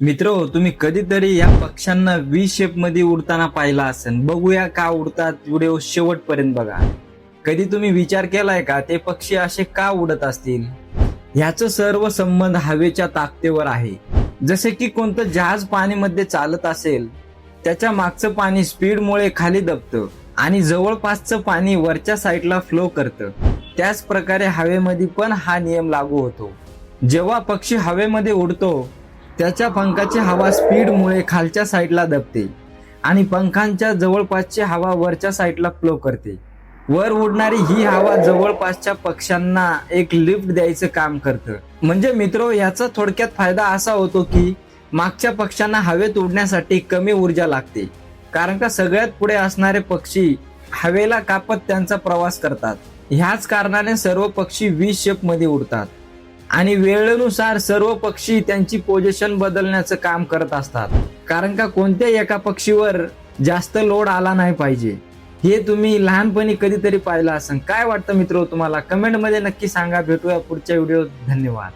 मित्र तुम्ही कधीतरी या पक्ष्यांना वी शेपमध्ये उडताना पाहिला असेल. बघूया का उडतात व्हिडिओ शेवटपर्यंत बघा. कधी तुम्ही विचार केलाय का? ते पक्षी असे का उडत असतील? ह्याचं सर्व संबंध हवेच्या ताकदीवर आहे. जसे की कोणतं जहाज पाणीमध्ये चालत असेल त्याच्या मागचं पाणी स्पीडमुळे खाली दबतं आणि जवळपासचं पाणी वरच्या साईडला फ्लो करतं. त्याच प्रकारे हवेमध्ये पण हा नियम लागू होतो. जेव्हा पक्षी हवेमध्ये उडतो त्याच्या पंखाची हवा स्पीडमुळे खालच्या साईडला दबते आणि पंखांच्या जवळपासची हवा वरच्या साईडला फ्लो करते. वर उडणारी ही हवा जवळपासच्या पक्ष्यांना एक लिफ्ट द्यायचं काम करतं. म्हणजे मित्र याचा थोडक्यात फायदा असा होतो की मागच्या पक्ष्यांना हवेत उडण्यासाठी कमी ऊर्जा लागते. कारण का सगळ्यात पुढे असणारे पक्षी हवेला कापत त्यांचा प्रवास करतात. ह्याच कारणाने सर्व पक्षी वी शेपमध्ये उडतात. आणि वेळेनुसार सर्व पक्षी त्यांची पोझिशन बदलण्याचं काम करत असतात. कारण का कोणत्या एका पक्षीवर जास्त लोड आला नाही पाहिजे. हे तुम्ही लहानपणी कधीतरी पाहिलं असेल. काय वाटतं मित्र तुम्हाला? कमेंटमध्ये नक्की सांगा. भेटूया पुढच्या व्हिडिओ धन्यवाद.